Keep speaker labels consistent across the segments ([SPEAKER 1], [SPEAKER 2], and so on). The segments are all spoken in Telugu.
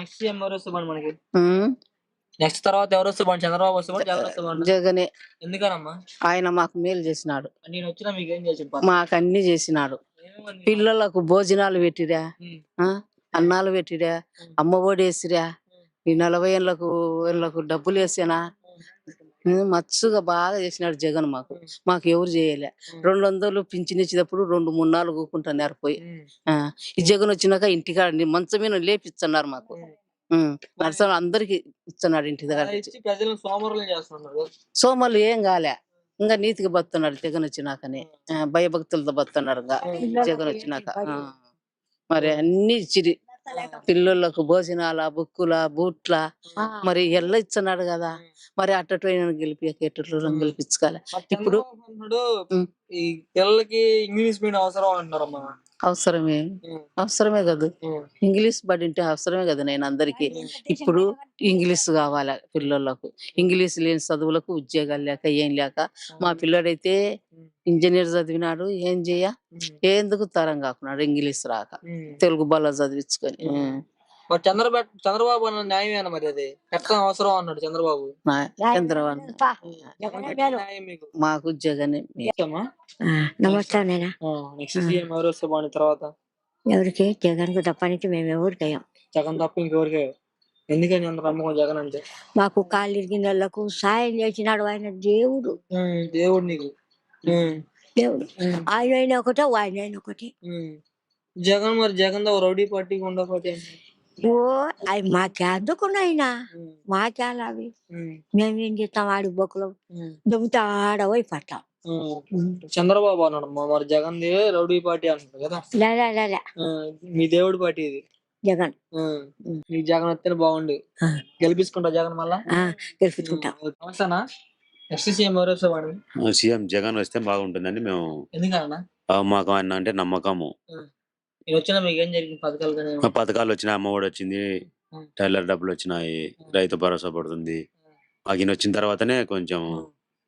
[SPEAKER 1] నెక్స్ట్ ఎవరు మనకి? తర్వాత ఎవరు వస్తే బాగుండు చంద్రబాబు వస్తే బాగుండు జగన్. ఎందుకనమ్మా?
[SPEAKER 2] ఆయన మాకు మేలు చేసినాడు.
[SPEAKER 1] నేను వచ్చినా మీకు ఏం చేసి
[SPEAKER 2] మాకు అన్ని చేసినాడు. పిల్లలకు భోజనాలు పెట్టిరా అన్నాలు పెట్టిరా అమ్మ వేసిరా ఈ నలభై ఏళ్ళకు ఏళ్ళకు డబ్బులు వేసానా? మచ్చుగా బాగా చేసినాడు జగన్ మాకు. మాకు ఎవరు చేయలే. రెండు వందలు పింఛన్ ఇచ్చేటప్పుడు రెండు మూడు నాలుగు ఊకుంటున్నారు పోయి ఆ, ఈ జగన్ వచ్చినాక ఇంటికాడ మంచం మీద లేపిస్తున్నారు మాకు. ఉమ్, నరసన అందరికి ఇస్తున్నాడు ఇంటి దగ్గర సోమలు ఏం కాలే. ఇంకా నీతిగా బతున్నాడు జగన్ వచ్చినాకనే. భయభక్తులతో బతున్నాడు ఇంకా జగన్ వచ్చినాక. మరి అన్ని ఇచ్చిరి పిల్లలకు భోజనాల బుక్కుల బూట్ల మరి ఎల్ల ఇస్తున్నాడు కదా! మరి అట్టటు గెలిపి ఎట్టట్లు గెలిపించుకోవాలి? ఇప్పుడు.
[SPEAKER 1] ఈ పిల్లలకి ఇంగ్లీష్ మీడియం అవసరం అంటున్నారమ్మా.
[SPEAKER 2] అవసరమే. అవసరమే కదా. ఇంగ్లీష్ బడి ఉంటే అవసరమే కదా నేను అందరికి. ఇప్పుడు ఇంగ్లీష్ కావాలి పిల్లలకు ఇంగ్లీష్ లేని చదువులకు ఉద్యోగాలు లేక ఏం లేక మా పిల్లడైతే ఇంజనీర్ చదివినాడు ఏం చేయ? ఎందుకు తరం కాకున్నాడు ఇంగ్లీష్ రాక? తెలుగు బల్ల చదివించుకొని.
[SPEAKER 1] మరి చంద్రబాబు చంద్రబాబు అన్న న్యాయమేనా మరి అది? ఎట్లా అవసరం అన్నాడు చంద్రబాబు? న్యాయం మీకు?
[SPEAKER 2] మాకు జగనే
[SPEAKER 1] ఇష్టమా?
[SPEAKER 3] నమస్తే నాయన.
[SPEAKER 1] ఆ, నెక్స్ట్ సీఎం ఎవరు వస్తే బాగుంది తర్వాత?
[SPEAKER 3] ఎవరికి? జగన్కు తప్పనికి మేము ఎవరికి అయ్యాం.
[SPEAKER 1] జగన్ తప్ప ఇంకెవరికే ఎందుకని అంత నమ్మకం జగన్ అంటే?
[SPEAKER 3] మాకు కాళ్ళు ఇరిగిన వాళ్ళకు సాయం చేసినాడు ఆయన దేవుడు.
[SPEAKER 1] ఉమ్, దేవుడు నీకు. ఉమ్,
[SPEAKER 3] దేవుడు.
[SPEAKER 1] ఉమ్,
[SPEAKER 3] ఆయన అయినా ఒకటే ఆయన అయినా ఒకటి.
[SPEAKER 1] ఉమ్. జగన్ మరి జగన్ దా రౌడీ పార్టీ గుండా పార్టీ అంటే
[SPEAKER 3] ఓ అవి మాకే అందుకున్నాయినా
[SPEAKER 1] ఉమ్,
[SPEAKER 3] మాకే అలా అవి మేమేం చేస్తాం ఆడి బొక్కలు దుమ్ముతా ఆడపోయి పట్టాం.
[SPEAKER 1] చంద్రబాబు అన్నాడు మరి జగన్ ది రౌడీ పార్టీ అంటారు కదా.
[SPEAKER 3] లే లే, లే, లే.
[SPEAKER 1] ఆ, మీ దేవుడి పార్టీ ఇది.
[SPEAKER 3] జగన్.
[SPEAKER 1] మీ జగన్ వస్తేనే బాగుండు. గెలిపించుకుంటా జగన్ మళ్ళా?
[SPEAKER 3] గెలిపించుకుంటాం.
[SPEAKER 1] సీఎం ఎవరు వస్తే వాడు
[SPEAKER 4] సీఎం జగన్ వస్తే బాగుంటుందని మేము
[SPEAKER 1] ఎందుకన్నా
[SPEAKER 4] మాకు ఆయన అంటే నమ్మకము.
[SPEAKER 1] వచ్చినా పథకాలు
[SPEAKER 4] వచ్చినాయి అమ్మఒడి వచ్చింది. టైలర్ డబ్బులు వచ్చినాయి రైతు భరోసా పడుతుంది. మాకు వచ్చిన తర్వాతనే కొంచెం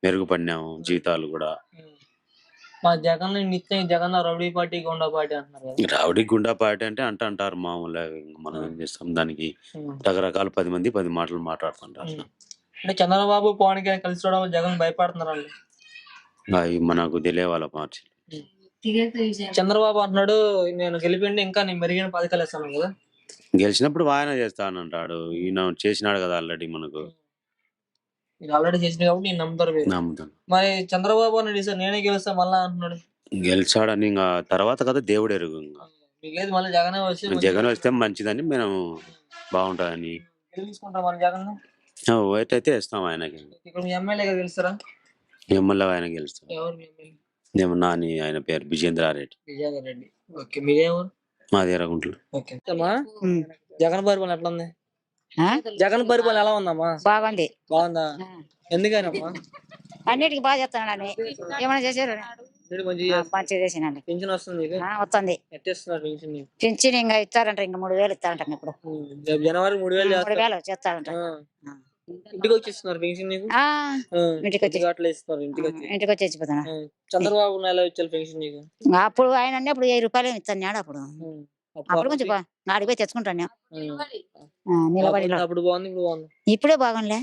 [SPEAKER 4] మెరుగుపడినాము జీతాలు కూడా
[SPEAKER 1] మా జగన్ నిత్యం Jagan rowdy party goonda party అంటున్నారు
[SPEAKER 4] రావుడి గుండా పార్టీ అంటే అంట అంటారు మామూలుగా మనం ఏం చేస్తాం దానికి. రకరకాల పది మంది పది మాటలు మాట్లాడుతుంటారు.
[SPEAKER 1] అంటే చంద్రబాబు పవన్ కళ్యాణ్ కలిసి జగన్ భయపడుతున్నారండి
[SPEAKER 4] అవి మనకు తెలియవాళ్ళ మార్చి.
[SPEAKER 1] చంద్రబాబు అంటున్నాడు నేను గెలిపిండి ఇంకా నేను మెరుగైన పథకాలు ఇస్తాను కదా.
[SPEAKER 4] గెలిచినప్పుడు ఆయన చేస్తానంటాడు ఈయన చేసినాడు కదా ఆల్రెడీ మనకు.
[SPEAKER 1] మీరు ఆల్రెడీ చేసింది కాబట్టి నేను నమ్ముతారు మీరు.
[SPEAKER 4] నమ్ముతాను.
[SPEAKER 1] మరి చంద్రబాబు అని సార్ నేనే గెలుస్తా మళ్ళా అంటున్నాడు.
[SPEAKER 4] గెలిచాడని ఇంకా తర్వాత కదా దేవుడు ఎరుగు ఇంకా.
[SPEAKER 1] మీకు ఏది మళ్ళీ జగనే వచ్చి
[SPEAKER 4] జగన్ వస్తే మంచిదని మేము బాగుంటుందని.
[SPEAKER 1] గెలిపించుకుంటాం మన జగన్
[SPEAKER 4] ఓట్ అయితే ఇస్తాం ఆయనకి.
[SPEAKER 1] ఇక్కడ మీ గెలుస్తారా?
[SPEAKER 4] ఎమ్మెల్యే ఆయన గెలుస్తాం.
[SPEAKER 1] ఎవరు మీ ఎమ్మెల్యే?
[SPEAKER 4] ఏమో నాని ఆయన పేరు విజేంద్రారెడ్డి
[SPEAKER 1] విజయనగర్ రెడ్డి. ఓకే మీరేమో
[SPEAKER 4] మాది ఎర్రగుంటలు
[SPEAKER 1] ఓకే. అమ్మా జగన్ పరిపాలన ఎట్లా ఉంది జగన్ పరిపాలన ఎలా ఉందమ్మా?
[SPEAKER 5] బాగుంది.
[SPEAKER 1] బాగుందా? ఎందుకని అమ్మా
[SPEAKER 5] అన్నిటికి బాగా చేస్తున్నాడని ఏమైనా చేశారు? మంచిగా చేసినండి.
[SPEAKER 1] పెన్షన్ వస్తుంది మీకు
[SPEAKER 5] ఆ, వస్తుంది.
[SPEAKER 1] ఎట్టేస్తున్నారు పెన్షన్ నీకు?
[SPEAKER 5] పింఛన్ ఇంకా ఇస్తారంట ఇంకా మూడు వేలు ఇస్తారంట ఇప్పుడు.
[SPEAKER 1] జనవరి మూడు వేలు
[SPEAKER 5] మూడు
[SPEAKER 1] చేస్తారు.
[SPEAKER 5] వేలు చేస్తారంట.
[SPEAKER 1] ఆ. ఇంటికి వచ్చేస్తున్నారు పెన్షన్ నీకు
[SPEAKER 5] ఆ. ఇంటికి వచ్చి
[SPEAKER 1] ఇంటికి అట్లా ఇస్తున్నారు ఇంటికి వచ్చి
[SPEAKER 5] ఇంటికి వచ్చి ఇచ్చిపోతున్నా
[SPEAKER 1] ఆ. చంద్రబాబు నెల ఇచ్చారు పెన్షన్ నీకు?
[SPEAKER 5] అప్పుడు ఆయన అన్నప్పుడు వెయ్యి రూపాయలు ఇస్తాను అప్పుడు.
[SPEAKER 1] ఉం.
[SPEAKER 5] అప్పుడు కొంచెం బా- పోయి తెచ్చుకుంటాను నిలబడి
[SPEAKER 1] అప్పుడు- అప్పుడు బాగుంది ఇప్పుడు బాగుంది.
[SPEAKER 5] ఇప్పుడే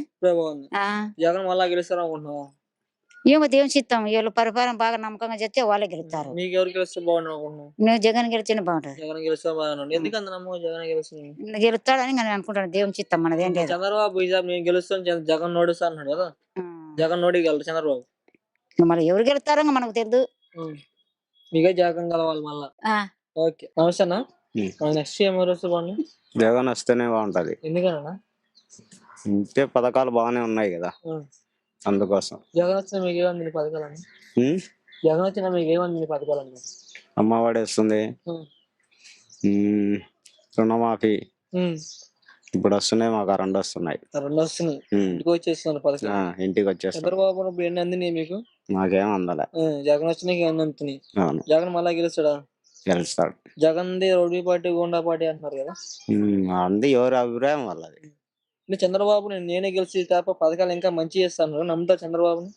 [SPEAKER 1] ఇప్పుడే బాగుంది.
[SPEAKER 5] ఆ,
[SPEAKER 1] జగన్ మళ్ళా గెలుస్తారు అనుకుంటున్నావా
[SPEAKER 5] ఏమో దేవుని చిత్తం. వీళ్ళు పరిపాలన బాగా నమ్మకంగా చేస్తే వాళ్ళే గెలుస్తారు.
[SPEAKER 1] మీకు ఎవరు గెలిస్తే బాగుండు
[SPEAKER 5] నువ్వు జగన్ గెలిచిన బాగుంటది.
[SPEAKER 1] జగన్ గెలిస్తే నమ్మకం జగన్ గెలుస్తుంది?
[SPEAKER 5] గెలుస్తాడని నేను అనుకుంటాను. దేవుని చిత్తం మనదేం లేదు.
[SPEAKER 1] చంద్రబాబు ఈసారి నేను గెలుస్తాను జగన్- జగన్ నోడిస్తా అన్నాడు కదా? జగన్ నోడికి వెళ్ళరు చంద్రబాబు.
[SPEAKER 5] మరి ఎవరు గెలుస్తారో మనకు తెలియదు.
[SPEAKER 1] మీకే జగన్ కలవాలి మళ్ళా.
[SPEAKER 5] ఆ,
[SPEAKER 1] ఓకే. నెక్స్ట్ ఏం ఎవరు వస్తే బాగుంది
[SPEAKER 6] జగన్ వస్తేనే బాగుంటది.
[SPEAKER 1] ఎందుకన్నా?
[SPEAKER 6] ఇంతే పథకాలు బాగానే ఉన్నాయి కదా. అందుకోసం.
[SPEAKER 1] జగన్ వచ్చిన మీకు ఏమంది నీ పథకాలని
[SPEAKER 6] ఉం?
[SPEAKER 1] జగన్ వచ్చిన మీకు ఏమంది నీ పథకాలని
[SPEAKER 6] అమ్మఒడి వస్తుంది రుణమాఫీ. ఇప్పుడు వస్తున్నాయి మాకు రెండు వస్తున్నాయి.
[SPEAKER 1] రెండు వస్తున్నాయి. ఇంటికి పథకాలు.
[SPEAKER 6] ఇంటికి వచ్చేస్తాం
[SPEAKER 1] చంద్రబాబు ఇప్పుడు ఎన్ని అందినాయి మీకు?
[SPEAKER 6] మాకేం అందలే.
[SPEAKER 1] జగన్ వచ్చినాక ఎన్ని అందుతున్నాయి జగన్ మళ్ళా గెలుస్తాడా?
[SPEAKER 6] గెలుస్తాడు.
[SPEAKER 1] Jagan the rowdy party goonda party అంటున్నారు కదా.
[SPEAKER 6] అంది ఎవరి అభిప్రాయం వాళ్ళది.
[SPEAKER 1] అంటే చంద్రబాబు నేను నేనే గెలిచి తప్ప పథకాలు ఇంకా మంచి చేస్తాను. నమ్ముతా చంద్రబాబుని?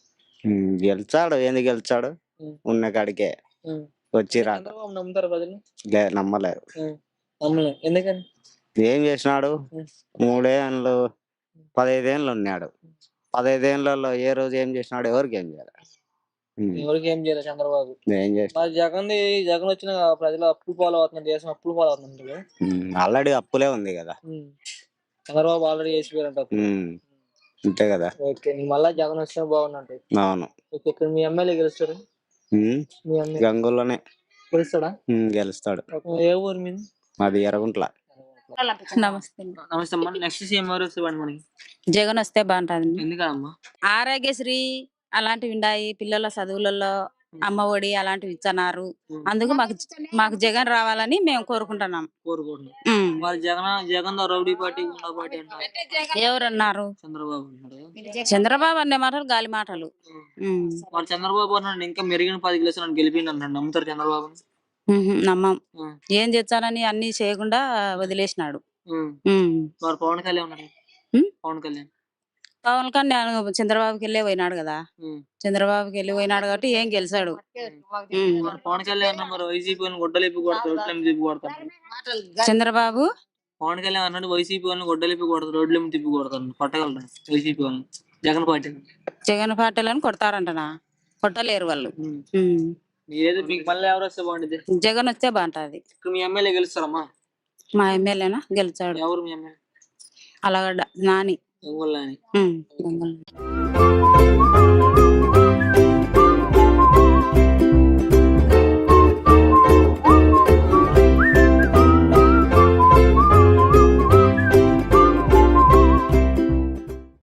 [SPEAKER 6] గెలిచాడు. ఏంది గెలిచాడు. ఉన్న కాడికే. వచ్చి రా.
[SPEAKER 1] చంద్రబాబు నమ్ముతారు ప్రజలు?
[SPEAKER 6] నమ్మలేరు
[SPEAKER 1] నమ్మలే. ఎందుకని?
[SPEAKER 6] ఏం చేసినాడు? మూడేళ్ళు పదైదేళ్ళు ఉన్నాడు. పదైదేళ్ళలో ఏ రోజు ఏం చేసినాడు? ఎవరికి ఏం చేయాలి?
[SPEAKER 1] ఎవరికి ఏం చేయలేదు చంద్రబాబు?
[SPEAKER 6] ఏం
[SPEAKER 1] మరి జగన్ జగన్ వచ్చిన ప్రజలు అప్పులు పాలు అవుతున్నారు దేశం అప్పులు పాలు అవుతుంది
[SPEAKER 6] ఆల్రెడీ అప్పులే ఉంది కదా.
[SPEAKER 1] చంద్రబాబు ఆల్రెడీ చేసిపోయారంట
[SPEAKER 6] అంతే కదా.
[SPEAKER 1] ఓకే మళ్ళా జగన్ వచ్చినా బాగున్నట్టు
[SPEAKER 6] అవును.
[SPEAKER 1] ఓకే ఇక్కడ మీ ఎమ్మెల్యే గెలుస్తాడు? మీ ఎమ్మెల్యే. గెలుస్తాడా?
[SPEAKER 6] గెలుస్తాడు.
[SPEAKER 1] ఏ ఊరు మీది?
[SPEAKER 6] మాది ఎర్రగుంట్ల.
[SPEAKER 7] నమస్తే.
[SPEAKER 1] నమస్తే అమ్మా నెక్స్ట్ సీఎం ఎవరు వస్తే మనకి?
[SPEAKER 7] జగన్ వస్తే బాగుంటుంది.
[SPEAKER 1] ఎందుకమ్మా?
[SPEAKER 7] ఆరోగ్యశ్రీ అలాంటివి ఉన్నాయి పిల్లల చదువులలో. అమ్మ ఒడి అలాంటివి ఇచ్చన్నారు అందుకు మాకు మాకు జగన్ రావాలని మేము కోరుకుంటున్నాం.
[SPEAKER 1] కోరుకుంటున్నాం. మరి Jagan Jagan rowdy party goonda party అంటారు.
[SPEAKER 7] ఎవరన్నారు?
[SPEAKER 1] చంద్రబాబు
[SPEAKER 7] చంద్రబాబు అనే మాటలు గాలి మాటలు.
[SPEAKER 1] మరి చంద్రబాబు అన్నాడు ఇంకా మెరుగైన పది కిలోస్ నన్ను గెలిపిండి అన్నాడు నమ్ముతారు చంద్రబాబు
[SPEAKER 7] నమ్మం. ఏం చేస్తానని అన్ని చేయకుండా వదిలేసినాడు.
[SPEAKER 1] మరి పవన్ కళ్యాణ్? పవన్ కళ్యాణ్.
[SPEAKER 7] పవన్ కళ్యాణ్ చంద్రబాబుకి వెళ్ళే పోయినాడు కదా. చంద్రబాబుకి వెళ్ళి పోయినాడు కాబట్టి ఏం గెలిచాడు.
[SPEAKER 1] పవన్ కళ్యాణ్ వైసీపీ గొడ్డలిపి కొడతారు
[SPEAKER 7] చంద్రబాబు?
[SPEAKER 1] పవన్ కళ్యాణ్ అన్నాడు వైసీపీ వాళ్ళని గొడ్డలిపి కొడతారు రోడ్లు ఏమి తిప్పి కొడతారు కొట్టగలరు వైసీపీ వాళ్ళని. జగన్ పార్టీ
[SPEAKER 7] జగన్ పార్టీలను కొడతారంటనా? కొట్టలేరు వాళ్ళు.
[SPEAKER 1] మీరేదో మీకు మళ్ళీ ఎవరు వస్తే బాగుంటుంది
[SPEAKER 7] జగన్ వస్తే బాగుంటది.
[SPEAKER 1] మీ ఎమ్మెల్యే గెలుస్తారమ్మా
[SPEAKER 7] మా ఎమ్మెల్యేనా? గెలిచాడు.
[SPEAKER 1] ఎవరు మీ ఎమ్మెల్యే?
[SPEAKER 7] అలాగడ్డ నాని. దొంగలని